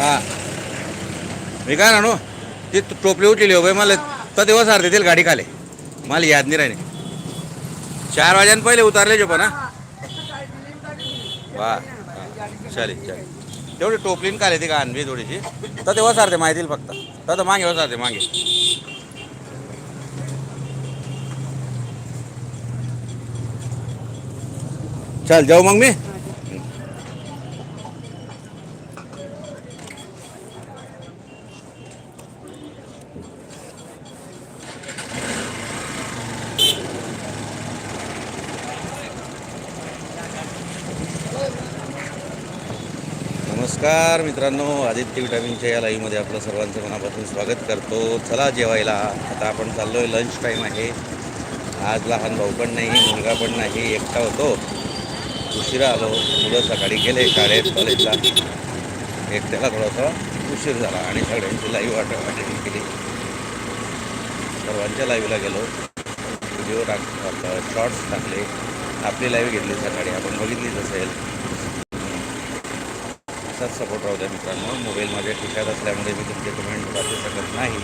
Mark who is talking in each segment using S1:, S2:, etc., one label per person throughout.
S1: हा. मी काय आणू ती टोपली उठलेली हो बाई मला तर दिवस अर्धे देतील गाडी खाले. मला याद नाही राहिली. चार वाज्यान पहिले उतारले जो पण हा. वा. चालेल चालेल. तेवढी टोपलीन काले ती का आणवी थोडीशी? तर ते सारते माहिती फक्त. तर तर मागे वसारते मागे. चल जाऊ मग मी. नमस्कार मित्रांनो आदित्य विटामिनच्या या लाईव्हमध्ये आपलं सर्वांचं मनापासून स्वागत करतो. चला जेवायला. आता आपण चाललोय लंच टाईम आहे. आज लहान भाऊ पण नाही मुलगा पण नाही एकटा होतो. उशिरा आलो. मुलं सकाळी गेले शाळेत कॉलेजला एकट्याला थोडासा उशीर झाला आणि सगळ्यांची लाईव्ह वाट अटेंड केली सर्वांच्या लाईव्हला गेलो. व्हिडिओ टाक शॉर्ट्स टाकले. आपली लाईव्ह घेतली सकाळी. आपण बघितलीच असेल. असाच सपोर्ट राहू द्या मित्रांनो. मोबाईल माझ्या ठिकाण असल्यामुळे मी तुमचे कमेंट वाचू शकत नाही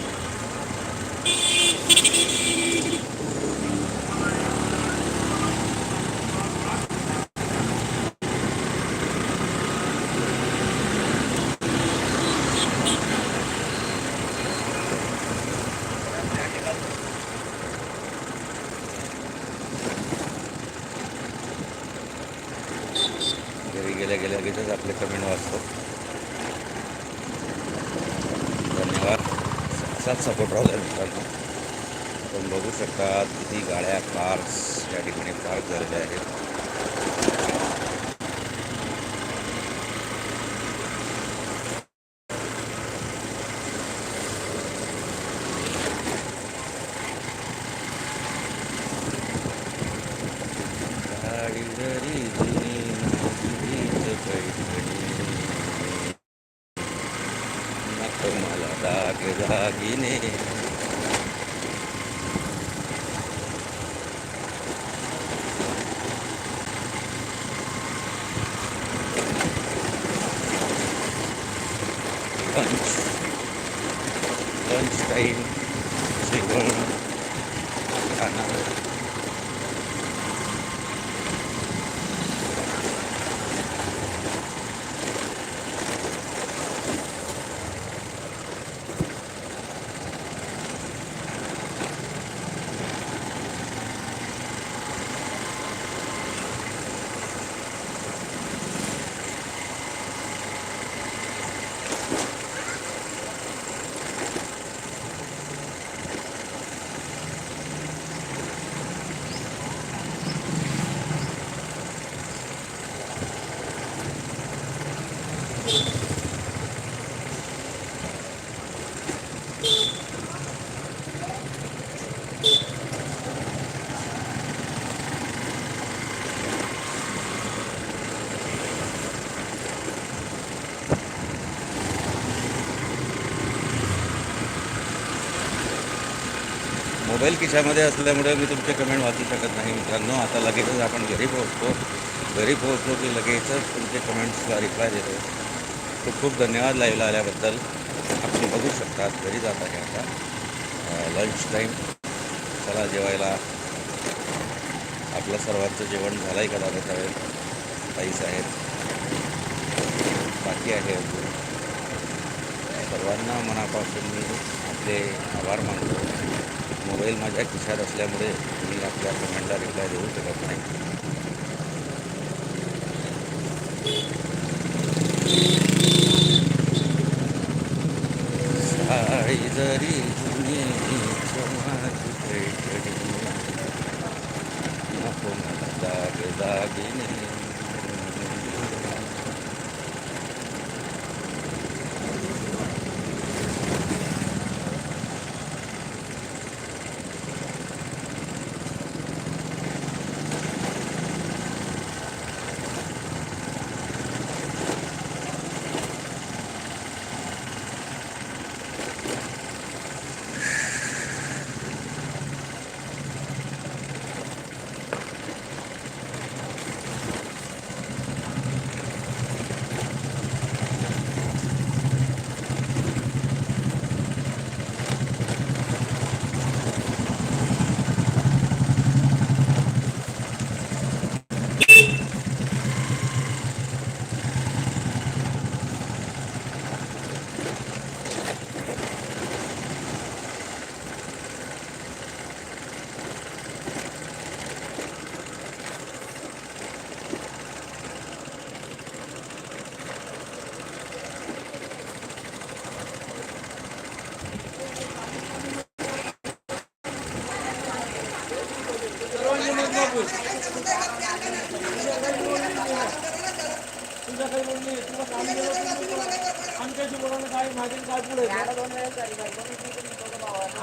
S1: घरी गेल्या गेल्या लगेचच आपले कमेंट वाचतो. धन्यवाद. असाच सपोर्ट राहू मित्रांनो. आपण बघू शकता किती गाड्या कार्स या ठिकाणी पार्क झालेल्या आहेत गाडी जरी जुनी नसलीच पैठणी, नको मला दाग दागिने लंच लंच टाईम जेवण मोबाईल खिशामध्ये असल्यामुळे मी तुमचे कमेंट वाचू शकत नाही मित्रांनो. आता लगेचच आपण घरी पोहोचतो. घरी पोहोचलो की लगेचच तुमचे कमेंट्सला रिप्लाय देतो. खूप खूप धन्यवाद लाईव्हला आल्याबद्दल. आपण बघू शकतात घरी जात आहे आता. लंच टाईम चला जेवायला. आपलं सर्वांचं जेवण झालं आहे का दादा साहेब? ताईस आहेत बाकी आहे अजून. सर्वांना मनापासून मी आपले आभार मानतो. मोबाईल माझ्या खिशात असल्यामुळे मी आपल्या कमेंटला रिप्लाय देऊ शकत नाही. जरी जुनी नको मला दाग दागिने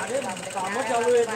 S2: अरे कामं चालू आहेत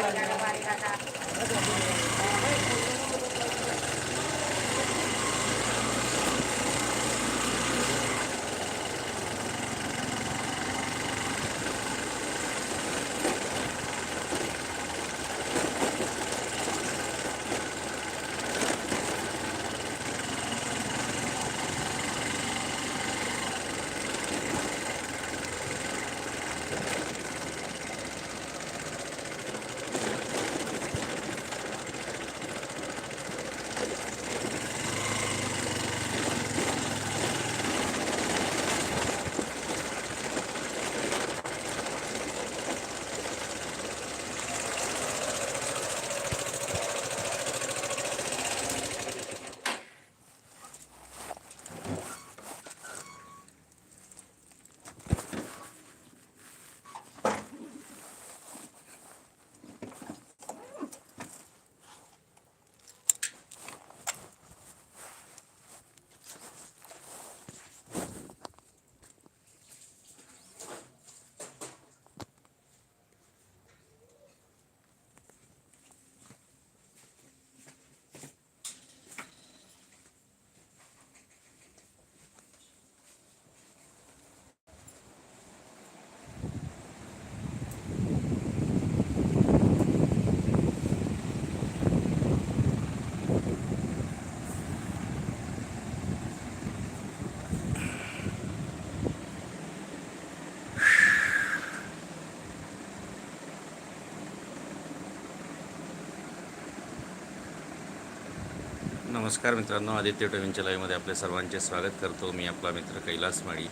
S1: नमस्कार मित्रांनो आदित्य टवींच्या लाईव्हमध्ये आपल्या सर्वांचे स्वागत करतो. मी आपला मित्र कैलास माळी.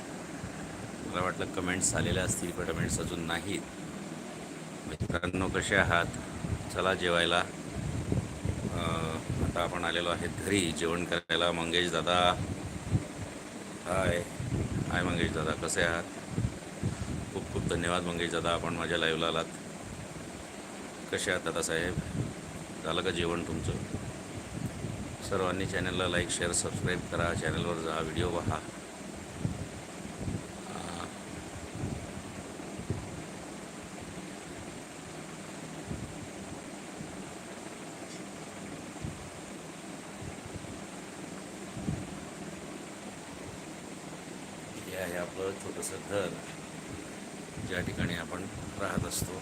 S1: मला वाटलं कमेंट्स आलेल्या असतील पण कमेंट्स अजून नाहीत. मित्रांनो कसे आहात? चला जेवायला. आता आपण आलेलो आहे घरी. जेवण करायला मंगेश दादा. हाय. हाय मंगेश दादा कसे आहात? खूप खूप धन्यवाद मंगेश दादा आपण माझ्या लाईव्हला आलात. कसे आहात दादासाहेब झालं का जेवण तुमचं? सर्वांनी चॅनलला लाईक शेअर सबस्क्राईब करा. चॅनलवर जा व्हिडिओ पहा हे आहे आपलं छोटंसं घर. ज्या ठिकाणी आपण राहत असतो.